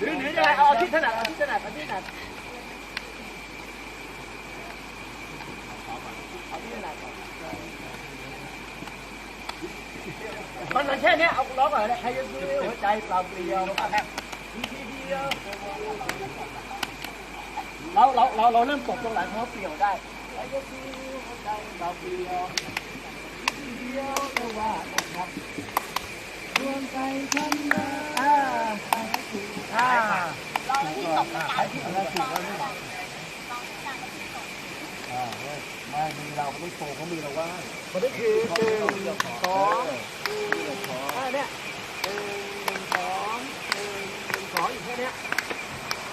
ที่ถนัดเอาที่ถนัดเอาที่ถนัดเอาที่ถนัดมันมันแค่นี้เอาร้อก่อนเลยใครจะซื้อหัวใจเปล่าเปลี่ยวทีทีเดียวเราเราเราเราเริ่มตกตรงหลังเขาเปลี่ยวได้ใครจะซื้อหัวใจเปล่าเปลี่ยวทีทีเดียวแต่ว่าครับดวงใจฉันนะอ่าอ่า เราที่ตกกระจาย อะ ไม่มีเราไม่โตเขามีเราว่ามันได้คือหนึ่งสองอ่าเนี่ยหนึ่งหนึ่งสองหนึ่งหนึ่งสองอยู่แค่เนี้ย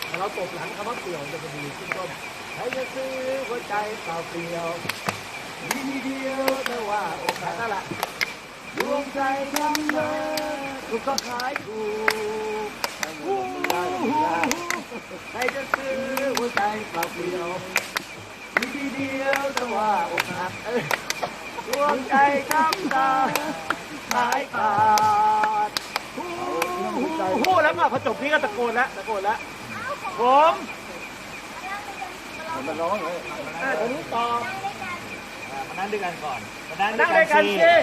แต่เราตบหลังคำว่าเปลี่ยวมันจะดีขึ้นต้นใครจะซื้อหัวใจเปล่าเปลี่ยวมีทีเดียวแต่ว่าโอกาสนั่นแหละดวงใจทำเลยถูกก็ขายถูก ใครจะซื้อหัวใจเปล่าเปลี่ยวมีทีเดียวแต่ว่าอกหักเอ้ยดวงใจช้ำตาหายขาดฮู้แล้วมาพอจบนี้ก็ตะโกนแล้วตะโกนแล้วผมมันร้องเลยอ่าตอนตอมานั่งด้วยกันก่อนมานั่งด้วยกันสิอ่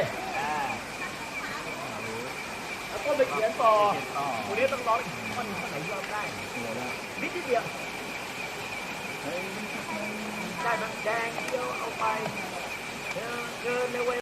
ก็ไปเขียนต่อต่อวันนี้ต้องร้องมันคนไหนร้อมได้นิดเดียวได้ไหมแดงเดียวเอาไปเดินเดินในเว